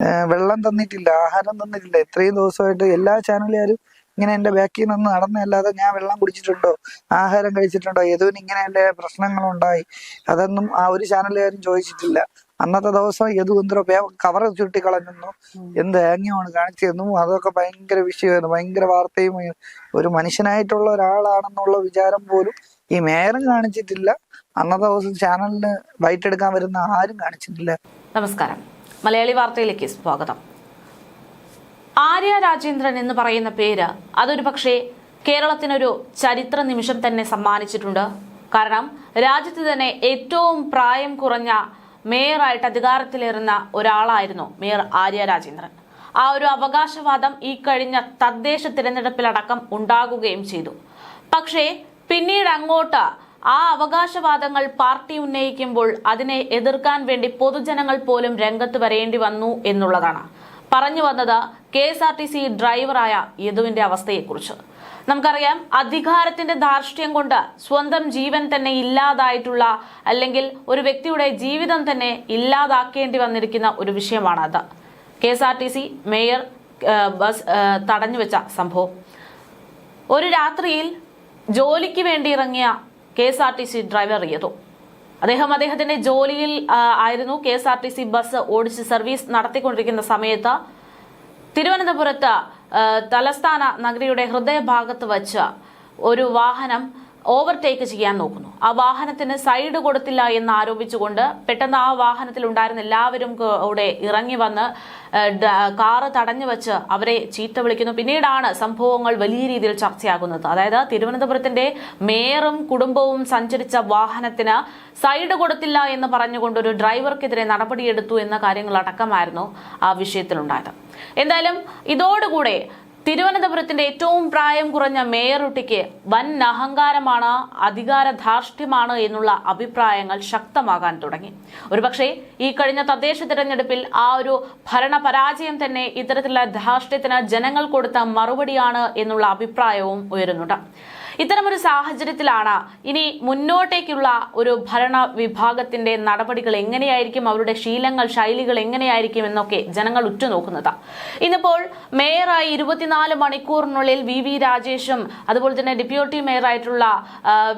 വെള്ളം തന്നിട്ടില്ല ആഹാരം തന്നിട്ടില്ല. ഇത്രയും ദിവസമായിട്ട് എല്ലാ ചാനലുകാരും ഇങ്ങനെ എന്റെ ബാക്കിൽ നിന്ന് നടന്നല്ലാതെ ഞാൻ വെള്ളം കുടിച്ചിട്ടുണ്ടോ? ആഹാരം കഴിച്ചിട്ടുണ്ടോ? യദുവിന് ഇങ്ങനെ എന്റെ പ്രശ്നങ്ങളുണ്ടായി. അതൊന്നും ആ ഒരു ചാനലുകാരും ചോദിച്ചിട്ടില്ല. അന്നത്തെ ദിവസം യദു എന്തോ കവർ ചുരുട്ടി എന്ത് ഏങ്ങമാണ് കാണിച്ചതെന്നു അതൊക്കെ ഭയങ്കര വിഷയമായിരുന്നു. ഭയങ്കര വാർത്തയും ഒരു മനുഷ്യനായിട്ടുള്ള ഒരാളാണെന്നുള്ള വിചാരം പോലും ഈ മേയറും കാണിച്ചിട്ടില്ല. അന്നത്തെ ദിവസം ചാനലിന് ബൈറ്റ് എടുക്കാൻ വരുന്ന ആരും കാണിച്ചിട്ടില്ല. നമസ്കാരം. മലയാളി വാർത്തയിലേക്ക് സ്വാഗതം. ആര്യ രാജേന്ദ്രൻ എന്ന് പറയുന്ന പേര് അതൊരു പക്ഷേ കേരളത്തിനൊരു ചരിത്ര നിമിഷം തന്നെ സമ്മാനിച്ചിട്ടുണ്ട്. കാരണം രാജ്യത്ത് തന്നെ ഏറ്റവും പ്രായം കുറഞ്ഞ മേയറായിട്ട് അധികാരത്തിലേറുന്ന ഒരാളായിരുന്നു മേയർ ആര്യ രാജേന്ദ്രൻ. ആ ഒരു അവകാശവാദം ഈ കഴിഞ്ഞ തദ്ദേശ തിരഞ്ഞെടുപ്പിലടക്കം ഉണ്ടാകുകയും ചെയ്തു. പക്ഷേ പിന്നീട് അങ്ങോട്ട് ആ അവകാശവാദങ്ങൾ പാർട്ടി ഉന്നയിക്കുമ്പോൾ അതിനെ എതിർക്കാൻ വേണ്ടി പൊതുജനങ്ങൾ പോലും രംഗത്ത് വരേണ്ടി വന്നു എന്നുള്ളതാണ്. പറഞ്ഞു വന്നത് K S R T C ഡ്രൈവറായ യദുവിന്റെ അവസ്ഥയെക്കുറിച്ച്. നമുക്കറിയാം അധികാരത്തിന്റെ ധാർഷ്ട്യം കൊണ്ട് സ്വന്തം ജീവൻ തന്നെ ഇല്ലാതായിട്ടുള്ള അല്ലെങ്കിൽ ഒരു വ്യക്തിയുടെ ജീവിതം തന്നെ ഇല്ലാതാക്കേണ്ടി വന്നിരിക്കുന്ന ഒരു വിഷയമാണ് അത് K S R T C mayor bus തടഞ്ഞുവെച്ച തടഞ്ഞു വെച്ച സംഭവം. ഒരു രാത്രിയിൽ ജോലിക്ക് വേണ്ടി ഇറങ്ങിയ K S R T C driver Yadu അദ്ദേഹം അദ്ദേഹത്തിന്റെ ജോലിയിൽ ആയിരുന്നു. K S R T C bus ഓടിച്ച് സർവീസ് നടത്തിക്കൊണ്ടിരിക്കുന്ന സമയത്ത് തിരുവനന്തപുരത്ത് തലസ്ഥാന നഗരിയുടെ ഹൃദയഭാഗത്ത് വച്ച് ഒരു വാഹനം ഓവർടേക്ക് ചെയ്യാൻ നോക്കുന്നു. ആ വാഹനത്തിന് സൈഡ് കൊടുത്തില്ല എന്ന് ആരോപിച്ചുകൊണ്ട് പെട്ടെന്ന് ആ വാഹനത്തിൽ ഉണ്ടായിരുന്ന എല്ലാവരും കൂടെ ഇറങ്ങി വന്ന് കാറ് തടഞ്ഞു വെച്ച് അവരെ ചീത്ത വിളിക്കുന്നു. പിന്നീടാണ് സംഭവങ്ങൾ വലിയ രീതിയിൽ ചർച്ചയാകുന്നത്. അതായത് തിരുവനന്തപുരത്തിന്റെ മേയറും കുടുംബവും സഞ്ചരിച്ച വാഹനത്തിന് സൈഡ് കൊടുത്തില്ല എന്ന് പറഞ്ഞുകൊണ്ട് ഒരു ഡ്രൈവർക്കെതിരെ നടപടിയെടുത്തു എന്ന കാര്യങ്ങളടക്കമായിരുന്നു ആ വിഷയത്തിലുണ്ടായത്. എന്തായാലും ഇതോടുകൂടെ തിരുവനന്തപുരത്തിന്റെ ഏറ്റവും പ്രായം കുറഞ്ഞ മേയറുട്ടിക്ക് വൻ അഹങ്കാരമാണ് അധികാര ധാർഷ്ട്യമാണ് എന്നുള്ള അഭിപ്രായങ്ങൾ ശക്തമാകാൻ തുടങ്ങി. ഒരുപക്ഷെ ഈ കഴിഞ്ഞ തദ്ദേശ തിരഞ്ഞെടുപ്പിൽ ആ ഒരു ഭരണ പരാജയം തന്നെ ഇത്തരത്തിലുള്ള ധാർഷ്ട്യത്തിന് ജനങ്ങൾ കൊടുത്ത മറുപടിയാണ് എന്നുള്ള അഭിപ്രായവും ഉയരുന്നുണ്ട്. ഇത്തരമൊരു സാഹചര്യത്തിലാണ് ഇനി മുന്നോട്ടേക്കുള്ള ഒരു ഭരണ വിഭാഗത്തിന്റെ നടപടികൾ എങ്ങനെയായിരിക്കും അവരുടെ ശീലങ്ങൾ ശൈലികൾ എങ്ങനെയായിരിക്കും എന്നൊക്കെ ജനങ്ങൾ ഉറ്റുനോക്കുന്നത്. ഇന്നിപ്പോൾ മേയറായി ഇരുപത്തിനാല് മണിക്കൂറിനുള്ളിൽ വി വി രാജേഷും അതുപോലെ തന്നെ ഡെപ്യൂട്ടി മേയറായിട്ടുള്ള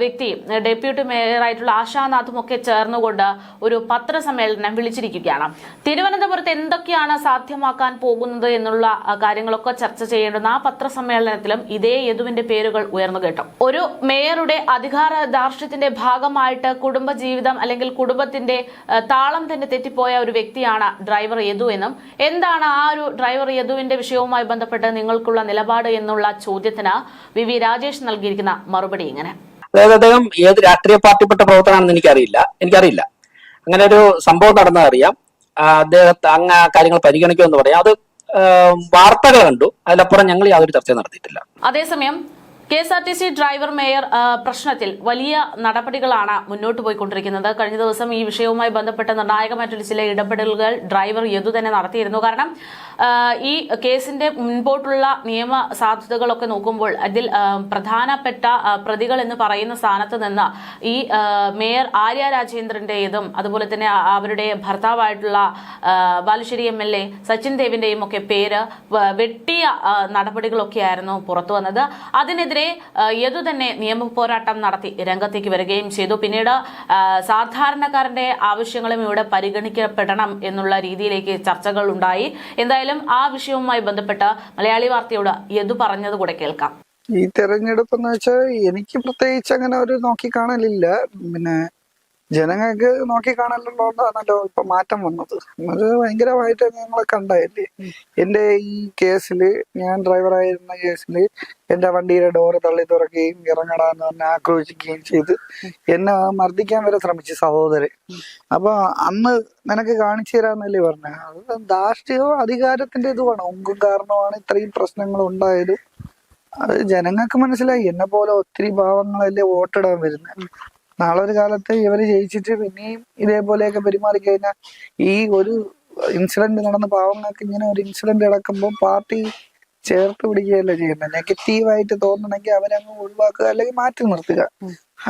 വ്യക്തി ഡെപ്യൂട്ടി മേയറായിട്ടുള്ള ആശാനാഥും ഒക്കെ ചേർന്നുകൊണ്ട് ഒരു പത്രസമ്മേളനം വിളിച്ചിരിക്കുകയാണ്. തിരുവനന്തപുരത്ത് എന്തൊക്കെയാണ് സാധ്യമാക്കാൻ പോകുന്നത് എന്നുള്ള കാര്യങ്ങളൊക്കെ ചർച്ച ചെയ്യേണ്ടുന്ന ആ പത്രസമ്മേളനത്തിലും ഇതേ യദുവിന്റെ പേരുകൾ ഉയർന്നു കേട്ടു. ഒരു മേയറുടെ അധികാര ദാർഷ്ട്യത്തിന്റെ ഭാഗമായിട്ട് കുടുംബജീവിതം അല്ലെങ്കിൽ കുടുംബത്തിന്റെ താളം തന്നെ തെറ്റിപ്പോയ ഒരു വ്യക്തിയാണ് ഡ്രൈവർ യദു എന്നും. എന്താണ് ആ ഒരു ഡ്രൈവർ യദുവിന്റെ വിഷയവുമായി ബന്ധപ്പെട്ട് നിങ്ങൾക്കുള്ള നിലപാട് എന്നുള്ള ചോദ്യത്തിന് വി വി രാജേഷ് നൽകിയിരിക്കുന്ന മറുപടി ഇങ്ങനെ. അതായത് അദ്ദേഹം ഏത് രാഷ്ട്രീയ പാർട്ടിപ്പെട്ട പ്രവർത്തനമാണെന്ന് എനിക്കറിയില്ല. എനിക്കറിയില്ല. അങ്ങനെ ഒരു സംഭവം നടന്നത് അറിയാം. ആ, അദ്ദേഹത്തെ അങ്ങ് ആ കാര്യങ്ങൾ പരിഗണിക്കുമെന്ന് പറയാം. അത് വാർത്തകൾ കണ്ടു. അതിലപ്പുറം ഞങ്ങൾ യാതൊരു ചർച്ച നടത്തിയിട്ടില്ല. അതേസമയം K S R T C driver mayor പ്രശ്നത്തിൽ വലിയ നടപടികളാണ് മുന്നോട്ട് പോയിക്കൊണ്ടിരിക്കുന്നത്. കഴിഞ്ഞ ദിവസം ഈ വിഷയവുമായി ബന്ധപ്പെട്ട നിർണായകമായിട്ടുള്ള ചില ഇടപെടലുകൾ ഡ്രൈവർ യദു തന്നെ നടത്തിയിരുന്നു. കാരണം ഈ കേസിന്റെ മുൻപോട്ടുള്ള നിയമ സാധ്യതകളൊക്കെ നോക്കുമ്പോൾ അതിൽ പ്രധാനപ്പെട്ട പ്രതികൾ എന്ന് പറയുന്ന സ്ഥാനത്ത് നിന്ന് ഈ മേയർ ആര്യ രാജേന്ദ്രന്റെയതും അതുപോലെ തന്നെ അവരുടെ ഭർത്താവായിട്ടുള്ള Balussery M L A Sachin ദേവിന്റെയും ഒക്കെ പേര് വെട്ടിയ ആ, നടപടികളൊക്കെയായിരുന്നു പുറത്തു വന്നത്. അതിനെതിരെ ആ, യദു തന്നെ നിയമ പോരാട്ടം നടത്തി രംഗത്തേക്ക് വരികയും ചെയ്തു. പിന്നീട് സാധാരണക്കാരന്റെ ആവശ്യങ്ങളും ഇവിടെ പരിഗണിക്കപ്പെടണം എന്നുള്ള രീതിയിലേക്ക് ചർച്ചകൾ ഉണ്ടായി. എന്തായാലും ആ വിഷയവുമായി ബന്ധപ്പെട്ട് മലയാളി വാർത്തയോട് യദു പറഞ്ഞത് കൂടെ കേൾക്കാം. ഈ തെരഞ്ഞെടുപ്പ് എന്ന് വെച്ചാൽ എനിക്ക് പ്രത്യേകിച്ച് അങ്ങനെ ഒരു നോക്കി കാണലില്ല. പിന്നെ ജനങ്ങൾക്ക് നോക്കി കാണാനുള്ളതുകൊണ്ടാണല്ലോ ഇപ്പൊ മാറ്റം വന്നത്. അത് ഭയങ്കരമായിട്ട് നിങ്ങളെ കണ്ടായില്ലേ? എന്റെ ഈ കേസിൽ ഞാൻ ഡ്രൈവറായിരുന്ന കേസിൽ എന്റെ വണ്ടിയുടെ ഡോറ് തള്ളി തുറക്കുകയും ഇറങ്ങടാന്ന് പറഞ്ഞ് ആക്രോശിക്കുകയും ചെയ്ത് എന്നെ മർദ്ദിക്കാൻ വരെ ശ്രമിച്ചു സഹോദരൻ. അപ്പൊ അന്ന് നിനക്ക് കാണിച്ചു തരാന്നല്ലേ പറഞ്ഞ? അത് ധാർഷ്ട്യോ അധികാരത്തിന്റെ ഇതുമാണ് ഒങ്കും കാരണമാണ് ഇത്രയും പ്രശ്നങ്ങൾ ഉണ്ടായത്. അത് ജനങ്ങൾക്ക് മനസ്സിലായി. എന്നെ പോലെ ഒത്തിരി ഭാവങ്ങളല്ലേ വോട്ടിടാൻ വരുന്നത് നാളെ ഒരു കാലത്ത് ഇവർ ജയിച്ചിട്ട് പിന്നെയും ഇതേപോലെയൊക്കെ പെരുമാറി കഴിഞ്ഞാൽ ഈ ഒരു ഇൻസിഡന്റ് നടന്ന പാവങ്ങൾക്ക് ഇങ്ങനെ ഒരു ഇൻസിഡന്റ് നടക്കുമ്പോൾ പാർട്ടി ചേർത്ത് പിടിക്കുകയല്ല ചെയ്യുന്നത് നെഗറ്റീവായിട്ട് തോന്നണമെങ്കിൽ അവരങ്ങ് ഒഴിവാക്കുക അല്ലെങ്കിൽ മാറ്റി നിർത്തുക.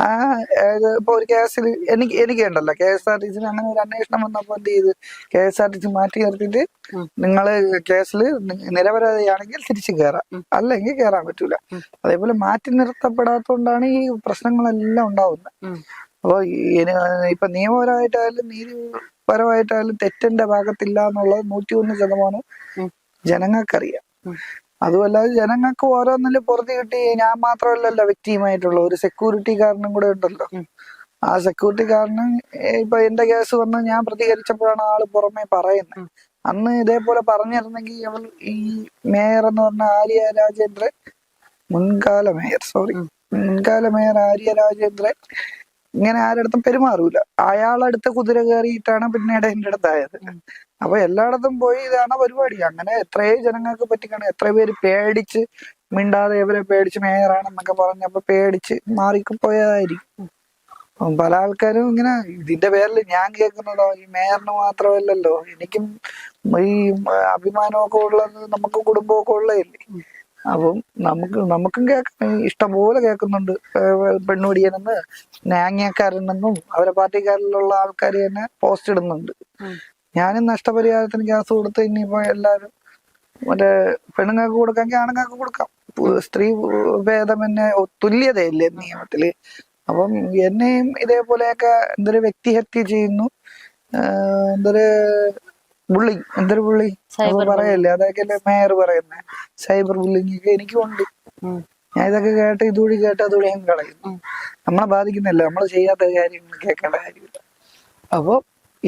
ആ ഇപ്പൊ ഒരു കേസിൽ എനിക്ക് എനിക്ക് ഉണ്ടല്ലോ. കെ എസ് ആർ ടി സിന് അങ്ങനെ ഒരു അന്വേഷണം വന്നപ്പോ എന്ത് ചെയ്ത്? K S R T C മാറ്റി നിർത്തിയിട്ട് നിങ്ങൾ കേസിൽ നിരപരാധിയാണെങ്കിൽ തിരിച്ചു കയറാം അല്ലെങ്കിൽ കയറാൻ പറ്റൂല. അതേപോലെ മാറ്റി നിർത്തപ്പെടാത്തോണ്ടാണ് ഈ പ്രശ്നങ്ങളെല്ലാം ഉണ്ടാവുന്നത് അപ്പൊ ഇനി ഇപ്പൊ നിയമപരമായിട്ടായാലും നീതിപരമായിട്ടായാലും തെറ്റിന്റെ ഭാഗത്തില്ല എന്നുള്ളത് നൂറ്റി ഒന്ന് ശതമാനം ജനങ്ങൾക്കറിയാം. അതുമല്ലാതെ ജനങ്ങൾക്ക് ഓരോന്നിൽ പുറത്തു കിട്ടി. ഞാൻ മാത്രമല്ലല്ലോ വ്യക്തിയുമായിട്ടുള്ള ഒരു സെക്യൂരിറ്റി കാരണം കൂടെ ഉണ്ടല്ലോ. ആ സെക്യൂരിറ്റി കാരണം ഇപ്പൊ എന്റെ കേസ് വന്ന് ഞാൻ പ്രതികരിച്ചപ്പോഴാണ് ആൾ പുറമെ പറയുന്നത്. അന്ന് ഇതേപോലെ പറഞ്ഞിരുന്നെങ്കിൽ അവൾ ഈ മേയർ എന്ന് പറഞ്ഞ ആര്യ രാജേന്ദ്രൻ മുൻകാല മേയർ സോറി മുൻകാല മേയർ ആര്യ രാജേന്ദ്രൻ ഇങ്ങനെ ആരടുത്തും പെരുമാറൂല. അയാളടുത്ത് കുതിര കയറിയിട്ടാണ് പിന്നീട് എന്റെ അടുത്തായത്. അപ്പൊ എല്ലായിടത്തും പോയി ഇതാണ് പരിപാടി. അങ്ങനെ എത്രയോ ജനങ്ങൾക്ക് പറ്റിക്കാണ്. എത്ര പേര് പേടിച്ച് മിണ്ടാതെ ഇവരെ പേടിച്ച് മേയറാണെന്നൊക്കെ പറഞ്ഞപ്പോ പേടിച്ച് മാറിപ്പോയതായിരിക്കും പോയതായിരിക്കും. പല ആൾക്കാരും ഇങ്ങനെ ഇതിന്റെ പേരിൽ ഞാൻ കേൾക്കുന്നതോ ഈ മേയറിന് മാത്രമല്ലല്ലോ. എനിക്കും ഈ അഭിമാനമൊക്കെ ഉള്ളത് നമുക്ക് കുടുംബമൊക്കെ ഉള്ളതല്ലേ? അപ്പം നമുക്ക് നമുക്കും കേൾക്കാം ഇഷ്ടംപോലെ കേൾക്കുന്നുണ്ട്. പെണ്ണുപിടിയനെന്ന് നാങ്യക്കാരനെന്നും അവരെ പാർട്ടിക്കാരിലുള്ള ആൾക്കാർ തന്നെ പോസ്റ്റ് ഇടുന്നുണ്ട്. ഞാനും നഷ്ടപരിഹാരത്തിന് ഗ്യാസ് കൊടുത്ത് ഇനിയിപ്പോ എല്ലാരും മറ്റേ പെണ്ണുങ്ങൾക്ക് കൊടുക്കാമെങ്കിൽ ആണുങ്ങൾക്ക് കൊടുക്കാം. സ്ത്രീ ഭേദമെന്നെ തുല്യതയല്ലേ നിയമത്തിൽ? അപ്പം എന്നെയും ഇതേപോലെയൊക്കെ എന്തൊരു വ്യക്തിഹത്യ ചെയ്യുന്നു. എന്തൊരു ബുള്ളി എന്തൊരു ബുള്ളി? അത് പറയല്ലേ? അതൊക്കെ മേയർ പറയുന്നത് സൈബർ ബുള്ളിങ് ഒക്കെ എനിക്കുണ്ട്. ഞാൻ ഇതൊക്കെ കേട്ട് ഇതുവഴി കേട്ട് ഞാൻ കളയുന്നു. നമ്മളെ ബാധിക്കുന്നില്ല നമ്മൾ ചെയ്യാത്ത കാര്യങ്ങൾ കേൾക്കേണ്ട കാര്യമില്ല. അപ്പൊ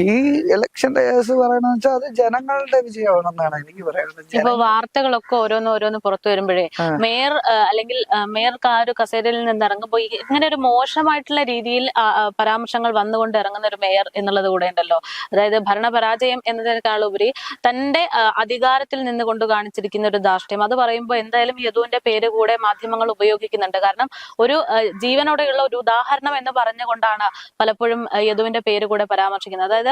ഈ ഇലക്ഷന്റെ കേസ് പറയണെന്ന് വെച്ചാൽ അത് ജനങ്ങളുടെ വിജയമാണെന്നാണ് എനിക്ക് പറയാനുള്ളത്. ഇപ്പൊ വാർത്തകളൊക്കെ ഓരോന്ന് ഓരോന്ന് പുറത്തു വരുമ്പോഴേ. മേയർ അല്ലെങ്കിൽ മേയർക്ക് ആ ഒരു കസേരയിൽ നിന്ന് ഇറങ്ങുമ്പോൾ ഇങ്ങനെ ഒരു മോശമായിട്ടുള്ള രീതിയിൽ പരാമർശങ്ങൾ വന്നുകൊണ്ട് ഇറങ്ങുന്ന ഒരു മേയർ എന്നുള്ളത് കൂടെ ഉണ്ടല്ലോ. അതായത് ഭരണപരാജയം എന്നതിനേക്കാൾ ഉപരി തന്റെ അധികാരത്തിൽ അധികാരത്തിൽ നിന്നുകൊണ്ട് കാണിച്ചിരിക്കുന്ന ഒരു ധാർഷ്ട്യം. അത് പറയുമ്പോൾ എന്തായാലും യദുവിന്റെ പേര് കൂടെ മാധ്യമങ്ങൾ ഉപയോഗിക്കുന്നുണ്ട്. കാരണം ഒരു ജീവനോടെയുള്ള ഒരു ഉദാഹരണം എന്ന് പറഞ്ഞുകൊണ്ടാണ് പലപ്പോഴും യദുവിന്റെ പേര് കൂടെ പരാമർശിക്കുന്നത്. അതായത്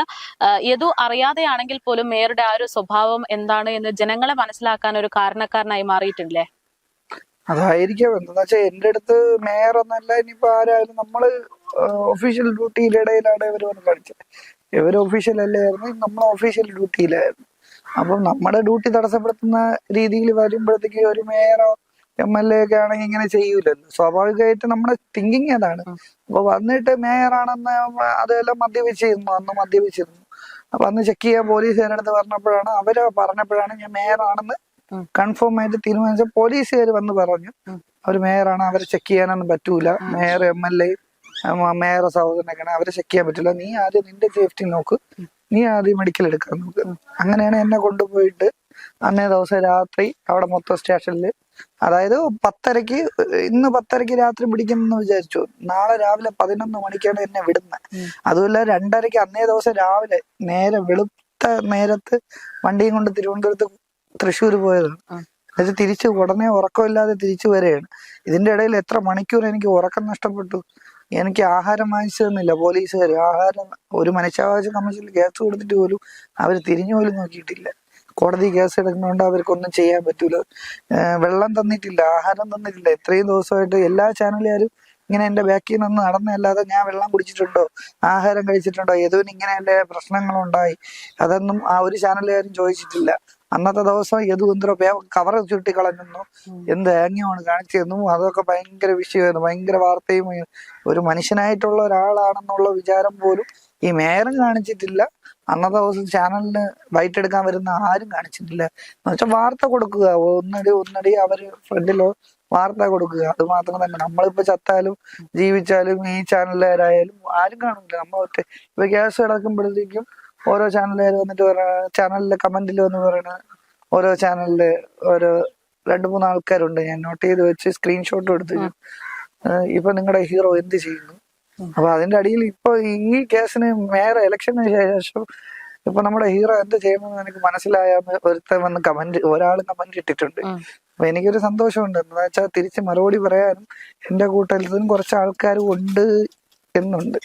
ആ, യദു അറിയാതെയാണെങ്കിൽ പോലും മേയറുടെ ആ ഒരു സ്വഭാവം എന്താണ് എന്ന് ജനങ്ങളെ മനസ്സിലാക്കാൻ ഒരു കാരണക്കാരനായി മാറിയിട്ടില്ലേ? അതായിരിക്കും. എന്താ വെച്ചാൽ എന്റെ അടുത്ത് മേയർ എന്നല്ല ഇനിയിപ്പോ ആരായാലും നമ്മൾ ഒഫീഷ്യൽ ഡ്യൂട്ടിയുടെ ഇടയിലാണ് ഇവർ വന്ന് കളിച്ചത് ഇവർ ഒഫീഷ്യൽ അല്ലായിരുന്നു നമ്മൾ ഒഫീഷ്യൽ ഡ്യൂട്ടിയിലായിരുന്നു അപ്പം നമ്മുടെ ഡ്യൂട്ടി തടസ്സപ്പെടുത്തുന്ന രീതിയിൽ വരുമ്പോഴത്തേക്ക് ഒരു മേയറോ എം എൽ എ ഒക്കെ ആണെങ്കിൽ ഇങ്ങനെ ചെയ്യൂലല്ലോ സ്വാഭാവികമായിട്ട് നമ്മുടെ തിങ്കിങ് അതാണ്. അപ്പൊ വന്നിട്ട് മേയറാണെന്ന് അതെല്ലാം മദ്യപിച്ചിരുന്നു അന്ന് മദ്യപിച്ചിരുന്നു. അപ്പൊ അന്ന് ചെക്ക് ചെയ്യാൻ പോലീസുകാരുടെ അടുത്ത് പറഞ്ഞപ്പോഴാണ് അവർ പറഞ്ഞപ്പോഴാണ് ഞാൻ മേയറാണെന്ന് ആണെന്ന് കൺഫേം ആയിട്ട് തീരുമാനിച്ച പോലീസുകാർ വന്ന് പറഞ്ഞു. അവർ മേയറാണ് അവരെ ചെക്ക് ചെയ്യാനൊന്നും പറ്റൂല. Mayor M L A mayor സഹോദരനൊക്കെയാണ്. അവരെ ചെക്ക് ചെയ്യാൻ പറ്റില്ല നീ ആദ്യം നിന്റെ സേഫ്റ്റി നോക്ക്. നീ ആദ്യം മെഡിക്കൽ എടുക്കാൻ നോക്ക്. അങ്ങനെയാണ് എന്നെ കൊണ്ടുപോയിട്ട് അന്നേ ദിവസം രാത്രി അവിടെ മൊത്തം സ്റ്റേഷനിൽ അതായത് പത്തരക്ക് ഇന്ന് പത്തരക്ക് രാത്രി പിടിക്കുമെന്ന് വിചാരിച്ചു. നാളെ രാവിലെ പതിനൊന്ന് മണിക്കാണ് എന്നെ വിടുന്നത് അതുമല്ല രണ്ടരക്ക് അന്നേ ദിവസം രാവിലെ നേരെ വെളുത്ത നേരത്ത് വണ്ടിയും കൊണ്ട് തിരുവനന്തപുരത്ത് തൃശ്ശൂർ പോയതാണ്. എന്നിട്ട് തിരിച്ച് ഉടനെ ഉറക്കമില്ലാതെ തിരിച്ചു വരികയാണ്. ഇതിന്റെ ഇടയിൽ എത്ര മണിക്കൂർ എനിക്ക് ഉറക്കം നഷ്ടപ്പെട്ടു. എനിക്ക് ആഹാരം വാങ്ങിച്ചു തന്നില്ല പോലീസുകാർ ആഹാരം ഒരു മനുഷ്യാവകാശ കമ്മീഷനിൽ കേസ് കൊടുത്തിട്ട് പോലും അവർ തിരിഞ്ഞു പോലും നോക്കിയിട്ടില്ല. കോടതി കേസ് എടുക്കുന്നതുകൊണ്ട് അവർക്കൊന്നും ചെയ്യാൻ പറ്റൂല. വെള്ളം തന്നിട്ടില്ല ആഹാരം തന്നിട്ടില്ല. ഇത്രയും ദിവസമായിട്ട് എല്ലാ ചാനലുകാരും ഇങ്ങനെ എന്റെ ബാക്കിൽ നിന്ന് നടന്നല്ലാതെ ഞാൻ വെള്ളം കുടിച്ചിട്ടുണ്ടോ? ആഹാരം കഴിച്ചിട്ടുണ്ടോ? ഏതോ ഇങ്ങനെ എന്റെ പ്രശ്നങ്ങളുണ്ടായി. അതൊന്നും ആ ഒരു ചാനലുകാരും ചോദിച്ചിട്ടില്ല. അന്നത്തെ ദിവസം യദു എന്തോ കവർ ചുട്ടിക്കളഞ്ഞെന്നു കളഞ്ഞെന്നു എന്ത് ആംഗ്യമാണ് കാണിച്ചതെന്നു അതൊക്കെ ഭയങ്കര വിഷയമായിരുന്നു. ഭയങ്കര വാർത്തയും ഒരു മനുഷ്യനായിട്ടുള്ള ഒരാളാണെന്നുള്ള വിചാരം പോലും ഈ മേയറും കാണിച്ചിട്ടില്ല. അന്നത്തെ ദിവസം ചാനലിന് ബൈറ്റ് എടുക്കാൻ വരുന്ന ആരും കാണിച്ചിട്ടില്ല. എന്ന് വെച്ചാൽ വാർത്ത കൊടുക്കുക. ഒന്നടി ഒന്നടി അവർ ഫ്രണ്ടിലോ വാർത്ത കൊടുക്കുക. അത് മാത്രം തന്നെ. നമ്മളിപ്പോ ചത്താലും ജീവിച്ചാലും ഈ ചാനലുകാരായാലും ആരും കാണില്ല നമ്മൾ ഒറ്റ ഇപ്പൊ ഗ്യാസ് കിടക്കുമ്പോഴത്തേക്കും ഓരോ ചാനലുകാർ വന്നിട്ട് പറയണ ചാനലിലെ കമന്റിൽ വന്ന് പറയണ ഓരോ ചാനലിൽ ഓരോ രണ്ടു മൂന്ന് ആൾക്കാരുണ്ട്. ഞാൻ നോട്ട് ചെയ്ത് വെച്ച് സ്ക്രീൻഷോട്ട് എടുത്ത് ഇപ്പൊ നിങ്ങളുടെ ഹീറോ എന്ത് ചെയ്യുന്നു? അപ്പൊ അതിന്റെ അടിയിൽ ഇപ്പൊ ഈ കേസിന് മേയർ ഇലക്ഷന് ശേഷം ഇപ്പൊ നമ്മുടെ ഹീറോ എന്ത് ചെയ്യുമെന്ന് എനിക്ക് മനസ്സിലായെന്ന് ഒരുത്തൻ വന്ന് കമന്റ് ഒരാൾ കമന്റ് ഇട്ടിട്ടുണ്ട്. അപ്പൊ എനിക്കൊരു സന്തോഷമുണ്ട്. എന്താ വെച്ചാൽ തിരിച്ച് മറുപടി പറയാനും എന്റെ കൂട്ടത്തിലും കുറച്ച് ആൾക്കാരും ഉണ്ട് എന്നുണ്ട്.